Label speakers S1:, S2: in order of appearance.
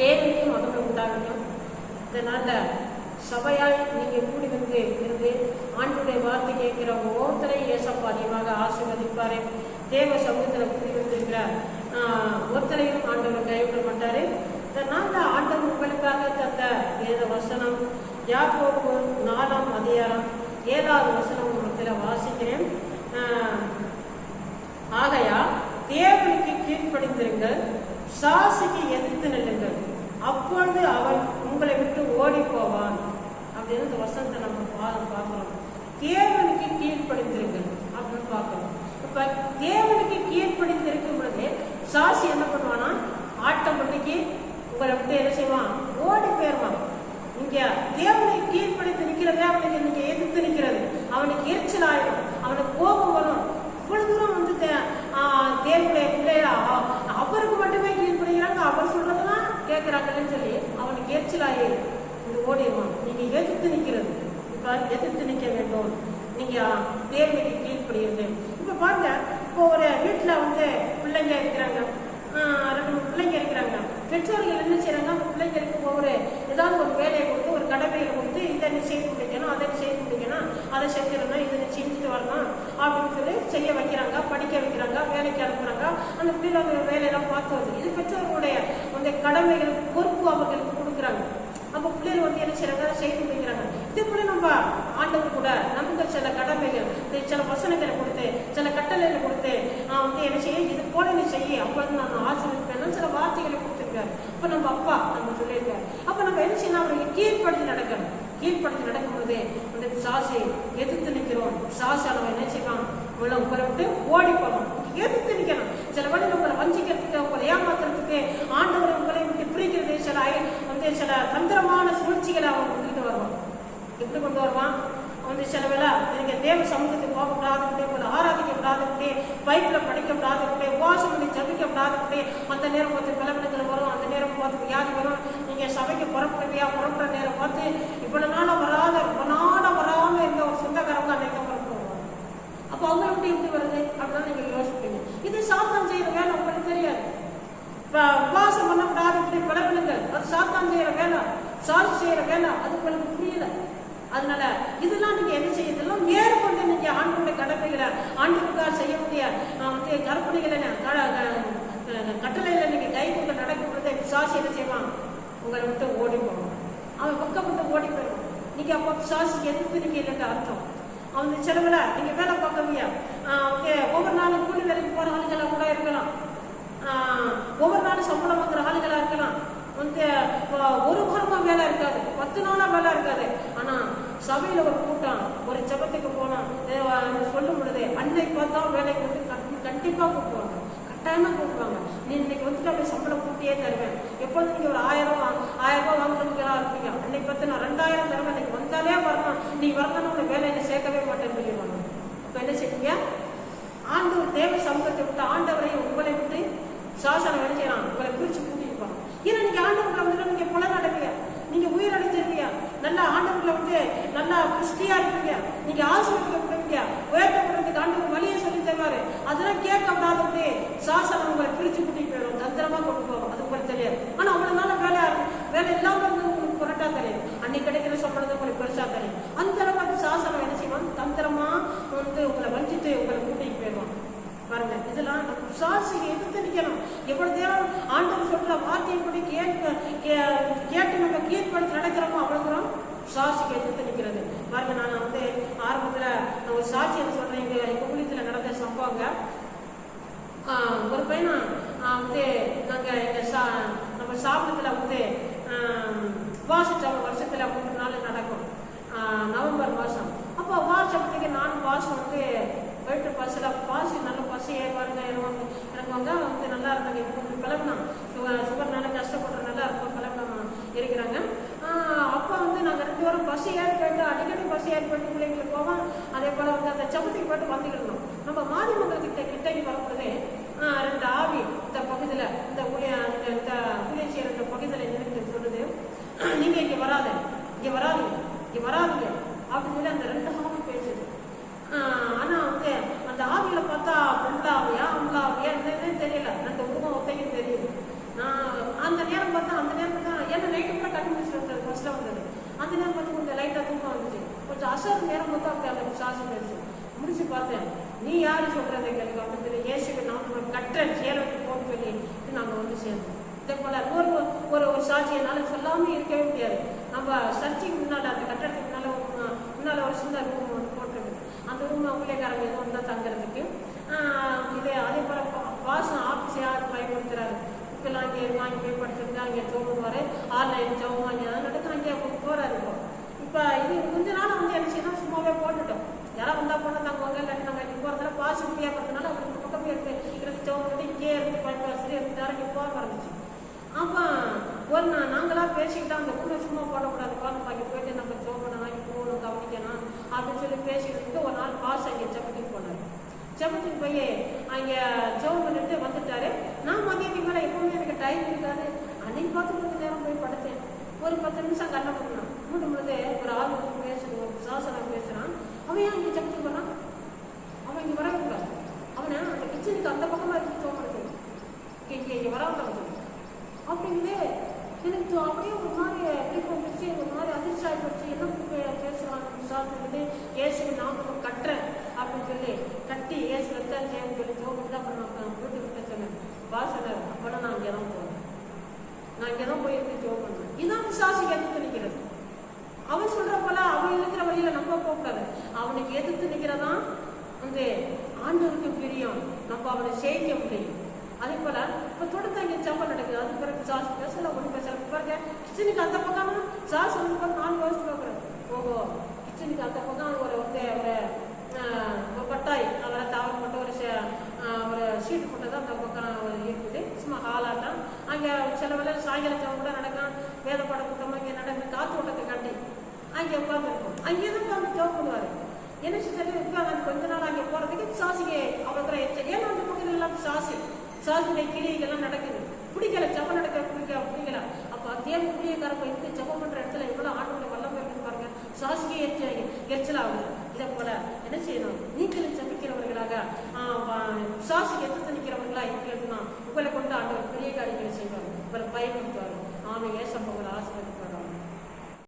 S1: தேவையை முதல்ல உண்டாகணும் இதனால சபையாய் நீங்க கூடி வந்து இருந்து ஆண்டுடைய வார்த்தை கேட்கிற ஒவ்வொருத்தரை ஏசப்பா அதிகமாக ஆசீர்வதிப்பார் தேவ சமூகத்துல கூடி வந்திருக்கிற ஒருத்தரையும் ஆண்டவர் கைவிட மாட்டாரு இதனால ஆண்டவர் உங்களுக்காக தந்த வேத வசனம் யாக்கோபு நாலாம் அதிகாரம் ஏதாவது வசனம் உங்களுக்கு வாசிக்கிறேன் ஆகையா தேவனுக்கு கீழ்ப்படிந்திருங்கள் சாசிக்கு எதிர்த்து நில்லுங்கள் அப்பொழுது அவன் உங்களை விட்டு ஓடி போவான் அப்படின்னு இந்த வசனத்தை நம்ம பார்க்குறோம் தேவனுக்கு கீழ்ப்படிந்திருங்கள் அப்படின்னு பார்க்குறோம் இப்ப தேவனுக்கு கீழ்ப்படிந்திருக்கும் பொழுது சாசி என்ன பண்ணுவானா ஆட்டோமேட்டிக்கு உங்களை விட்டு என்ன செய்வான் ஓடி போயிடுவான் இங்கே கேட்குறாங்கன்னு சொல்லி அவனுக்கு எரிச்சலாகி இந்த ஓடிடுவான் நீங்கள் எதிர்த்து நிக்கிறது இப்போ எதிர்த்து நிக்க வேண்டும் நீங்கள் தேர்வுக்கு கீழ்ப்படுகிறது இப்ப பாருங்க இப்போ ஒரு வீட்டுல வந்து பிள்ளைங்க இருக்கிறாங்க ரெண்டு மூணு பிள்ளைங்க இருக்கிறாங்க பெற்றோர்கள் என்ன செய்கிறாங்க அந்த பிள்ளைங்களுக்கு ஒரு ஏதாவது ஒரு வேலையை கொடுத்து ஒரு கடமையை கொடுத்து இதை நீ செய்து முடிக்கணும் அதை செய்து முடிக்கணும் அதை செஞ்சிடணும் இதை செஞ்சுட்டு வரணும் அப்படின்னு சொல்லி செய்ய வைக்கிறாங்க படிக்க வைக்கிறாங்க வேலைக்கு அனுப்புகிறாங்க அந்த பிள்ளைகள் வேலையெல்லாம் பார்த்து வருது இது பெற்றோர்களுடைய அந்த கடமைகள் பொறுப்பு அவர்களுக்கு கொடுக்குறாங்க அப்போ பிள்ளைகள் வந்து என்ன செய்கிறாங்க அதை செய்து முடிக்கிறாங்க இது போல நம்ம ஆண்டவர் கூட நமக்கு சில கடமைகள் சில வசனங்களை கொடுத்து சில கட்டளைகளை கொடுத்து வந்து என்ன செய்ய இது போல என்ன செய்ய அப்பொழுது நான் ஆசிரியப்பேன் சில வார்த்தைகளை கொடுத்துருக்காரு இப்போ நம்ம அப்பா நம்ம சொல்லியிருக்காரு அப்போ நம்ம என்ன செய்யணும் அவருக்கு கீழ்ப்படுத்தி நடக்கணும் கீழ்படுத்தி நடக்கும்போது சாசை எதிர்த்து நிற்கிறோம் சாசி அளவை என்ன செய்வான் உள்ள உங்களை ஓடி போவான் எதிர்த்து நிற்கணும் சில வழி உங்களை வஞ்சிக்கிறதுக்கு உங்களை ஏமாத்துறதுக்கு ஆண்டவரை உங்களை விட்டு பிரிக்கிறது சில வந்து சில தந்திரமான சூழ்ச்சிகளை அவன் கொண்டுகிட்டு வருவான் எப்படி கொண்டு வருவான் வந்து சில வேலை நீங்கள் தேவ சமூகத்துக்கு போகக்கூடாது உங்களை ஆராதிக்கப்படாது பைப்பில் படிக்கப்படாது உபாசம் பண்ணி ஜபிக்கப்படாது அந்த நேரம் பார்த்து விளம்பரத்தில் வரும் அந்த நேரம் பார்த்து வியாதி வரும் நீங்கள் சபைக்கு புறப்படுவியா புறப்படுற நேரம் பார்த்து இவ்வளோ நாள் சால்வ் செய்யற வேலை அது உங்களுக்கு புரியல அதனால இதெல்லாம் நீங்க என்ன செய்ய இதெல்லாம் மேற்கொண்டு நீங்க ஆண்டோடைய கடமைகளை ஆண்டோருக்காக செய்யக்கூடிய வந்து கற்பனைகளை கட்டளையில நீங்க கை கொண்டு நடக்கப்படுறத சாசி என்ன செய்வான் உங்களை விட்டு ஓடி போவான் அவன் பக்கம் விட்டு ஓடி போயிடும் நீங்க அப்போ சாசி எதிர்த்து நீங்க இல்லைன்ற அர்த்தம் அவன் செலவுல நீங்க வேலை பார்க்கவியா ஒவ்வொரு நாளும் கூலி வேலைக்கு போற ஆளுகளா கூட இருக்கலாம் ஒவ்வொரு நாளும் சம்பளம் வாங்குற ஆளுகளா இருக்கலாம் வந்து ஒரு வேலை இருக்காது பத்து நாளா வேலை இருக்காது ஆனா சபையில ஒரு கூட்டம் ஒரு ஜபத்துக்கு போனா சொல்லும் பொழுது அன்னைக்கு பார்த்தா வேலைக்கு வந்து கண்டிப்பா கூப்பிடுவாங்க கட்டாயமா கூப்பிடுவாங்க நீ இன்னைக்கு வந்துட்டு அப்படி சம்பளம் கூட்டியே தருவேன் எப்போது நீங்க ஒரு ஆயிரம் ஆயிரம் ரூபாய் வாங்குறவங்களா இருப்பீங்க அன்னைக்கு பார்த்து நான் ரெண்டாயிரம் தருவேன் அன்னைக்கு வந்தாலே வரணும் நீ வரணும் உங்களை வேலை என்ன சேர்க்கவே மாட்டேன்னு சொல்லிடுவாங்க இப்ப என்ன செய்வீங்க ஆண்டவர் தேவ சமூகத்தை விட்டு ஆண்டவரையும் உங்களை விட்டு சாசனம் வேலை செய்யறான் உங்களை குறிச்சு நல்லா புஷ்டியா இருப்பீங்க நீங்க ஆசிரியப்படுவீங்க உயர்த்தப்படுறதுக்கு ஆண்டு வழியை சொல்லி தருவாரு அதெல்லாம் கேட்கப்படாதபடி சாசனம் உங்களை பிரிச்சு கூட்டிட்டு போயிடும் தந்திரமா கொண்டு போகும் அது உங்களுக்கு தெரியாது ஆனா அவ்வளவு நாள வேலை வேலை இல்லாம இருந்தது உங்களுக்கு புரட்டா தெரியும் அன்னைக்கு கிடைக்கிற சொல்றது உங்களுக்கு பெருசா தெரியும் அந்த அளவுக்கு சாசனம் என்ன செய்வாங்க தந்திரமா வந்து உங்களை வஞ்சித்து உங்களை கூட்டிட்டு போயிடும் பாருங்க இதெல்லாம் விசுவாசிக்கு எதிர்த்து நிற்கணும் எவ்வளவு நேரம் ஆண்டவர் சொல்ற வார்த்தையை கூட கேட்க கேட்டு நம்ம கீழ்படுத்தி நடக்கிறோமோ அவ்வளவு தூரம் சாட்சிக்கு எதிர்த்து நிற்கிறது பாருங்க நான் வந்து ஆரம்பத்தில் ஒரு சாட்சி என்ன சொல்றேன் எங்கள் குமுளித்தில் நடந்த சம்பவங்க ஒரு பையனா வந்து நாங்கள் எங்கள் சா நம்ம சாபத்தில் வந்து வாசம் வருஷத்தில் மூணு நாள் நடக்கும் நவம்பர் மாதம் அப்போ வாசத்துக்கு நான் வாசம் வந்து போயிட்டு பசுல பாசி நல்ல பஸ் ஏறுவாருங்க ஏறுவாங்க இறங்குவாங்க வந்து நல்லா இருந்தாங்க இப்போ நல்லா சுகர்னால கஷ்டப்படுறதுனால இருக்கும் கிளம்புனா இருக்கிறாங்க அப்பா வந்து நாங்கள் ரெண்டு பேரும் பஸ் ஏறி போயிட்டு அடிக்கடி பஸ் ஏற்பட்டு பிள்ளைங்களுக்கு போவோம் அதே போல் வந்து அந்த சமத்துக்கு போயிட்டு வந்துக்கிடணும் நம்ம மாரியம்மங்கலத்துக்கிட்ட கிட்டக்கி வரப்படுதே ரெண்டு ஆவி இந்த பகுதியில் இந்த புளிய அந்த இந்த புளிய செய்கிற பகுதியில் நின்று சொல்லுது நீங்கள் இங்கே வராது இங்கே வராதுங்க இங்கே வராதுங்க பஸ்ஸில் வந்தது அந்த நேரம் பார்த்து கொஞ்சம் லைட்டாக தூக்கம் வந்துச்சு கொஞ்சம் அசர் நேரம் மொத்தம் அப்படி அந்த சாசம் முடிச்சு பார்த்தேன் நீ யாரு சொல்றதை கேள்வி அப்படின்னு ஏசுக்கு நான் கட்டுறேன் சேரத்துக்கு போகணும்னு சொல்லி நாங்கள் வந்து சேர்ந்தோம் இதே போல ஒரு ஒரு ஒரு சாட்சி என்னால் சொல்லாமல் இருக்கவே முடியாது நம்ம சர்ச்சைக்கு முன்னால் அந்த கட்டடத்துக்கு முன்னால் முன்னால் ஒரு சின்ன ரூம் ஒன்று போட்டிருக்கு அந்த ரூம் அவங்களேக்காரங்க எதுவும் வந்தால் தங்குறதுக்கு பிள்ளாங்க வாங்கி போய் படிச்சிருந்தா அங்கே ஜோமுக்கு வரேன் ஆன்லைன் ஜோம் அங்கே நடக்கு அங்கே போகிறா இருக்கும் இப்போ இது கொஞ்ச நாள் வந்து என்ன செய்யணும் சும்மாவே போட்டுட்டோம் யாராவது வந்தால் போனால் தங்குவாங்க இல்லாட்டி நாங்கள் இங்கே போகிறதுல பாசிட்டிவாக இருக்கிறதுனால அவங்களுக்கு பக்கமே இருக்கு இருக்கு ஜோம் வந்து இங்கேயே இருந்து படிப்பு வசதி இருந்தாலும் இங்கே போக இருந்துச்சு அப்போ ஒரு நான் நாங்களாக பேசிக்கிட்டா அந்த கூட சும்மா போடக்கூடாது பாருங்க அங்கே போயிட்டு நம்ம ஜோம் பண்ணலாம் இங்கே போகணும் கவனிக்கணும் அப்படின்னு சொல்லி பேசிக்கிட்டு ஒரு நாள் பாஸ் அங்கே ஜபத்துக்கு போனார் ஜபத்துக்கு போய் அங்கே ஜோம் பண்ணிட்டு வந்துட்டாரு நான் மதிய திங்கள எப்பவுமே எனக்கு டைம் இருக்காது அன்னைக்கு பார்த்து நேரம் போய் படுத்தேன் ஒரு பத்து நிமிஷம் கண்ணை பண்ணலாம் மூணு ஒரு ஆள் வந்து பேசணும் ஒரு சாசனம் பேசுகிறான் அவன் ஏன் இங்கே சக்தி பண்ணான் அவன் இங்கே வரவே கூடாது அவனை அந்த கிச்சனுக்கு அந்த பக்கமாக இருக்கு தோணுது இங்கே இங்கே இங்கே வராமல் அப்படிங்குது எனக்கு அப்படியே ஒரு மாதிரி எப்படி போச்சு ஒரு மாதிரி அதிர்ச்சி போச்சு என்ன பேசுகிறான் சாசனம் ஏசி நான் எதிர்த்து நிற்கிறதான் வந்து ஆண்டவருக்கு பிரியம் நம்ம அவனை ஜெயிக்க முடியும் அதே போல இப்போ அங்கே செவ்வாய் நடக்குது அது பிறகு ஜாஸ் பேசல ஒன்று பேசல பாருங்க கிச்சனுக்கு அந்த பக்கம் ஜாஸ் ஒண்ணு பிறகு நாலு வருஷம் பாக்குறேன் ஓஹோ கிச்சனுக்கு அந்த பக்கம் ஒரு ஒரு ஒரு பட்டாய் அதில் தாவரம் போட்ட ஒரு ஒரு ஷீட் போட்டது அந்த பக்கம் இருக்குது சும்மா ஹாலாட்டம் அங்கே சில வேலை சாயங்காலம் கூட நடக்கும் வேலைப்பாட கூட்டமாக இங்கே நடந்து காத்து ஓட்டத்தை கட்டி அங்கே உட்காந்துருக்கும் அங்கே என்ன ಸರಿ ಇದ್ದಾಗ ನಾನು கொஞ்ச ನಾள் ಹಾಗೆ போறதுக்கு சாசிಗೆ அவ ஹத்திர எச்சரி ஏன்னா அந்த பக்கத்துல எல்லாம் சாசி சாசினுடைய கிளிகள்லாம் நடக்குது பிடிக்கல ஜபம் நடக்க பிடிக்க பிடிக்கல அப்போ அதே ஊழியக்காரப்ப இந்த ஜபம் பண்ற இடத்துல எவ்வளோ ஆண்டோட வல்லமை இருக்குன்னு பாருங்க சாசிக்கு எச்ச எரிச்சல் ஆகுது இதை போல என்ன செய்யணும் நீங்களும் ஜபிக்கிறவர்களாக சாசிக்கு எடுத்து நிற்கிறவர்களா இருக்கணும் உங்களை கொண்டு ஆண்டவர் பெரிய காரியங்களை செய்வார் உங்களை பயன்படுத்துவார் ஆமை ஏசப்பங்களை ஆசிரியர்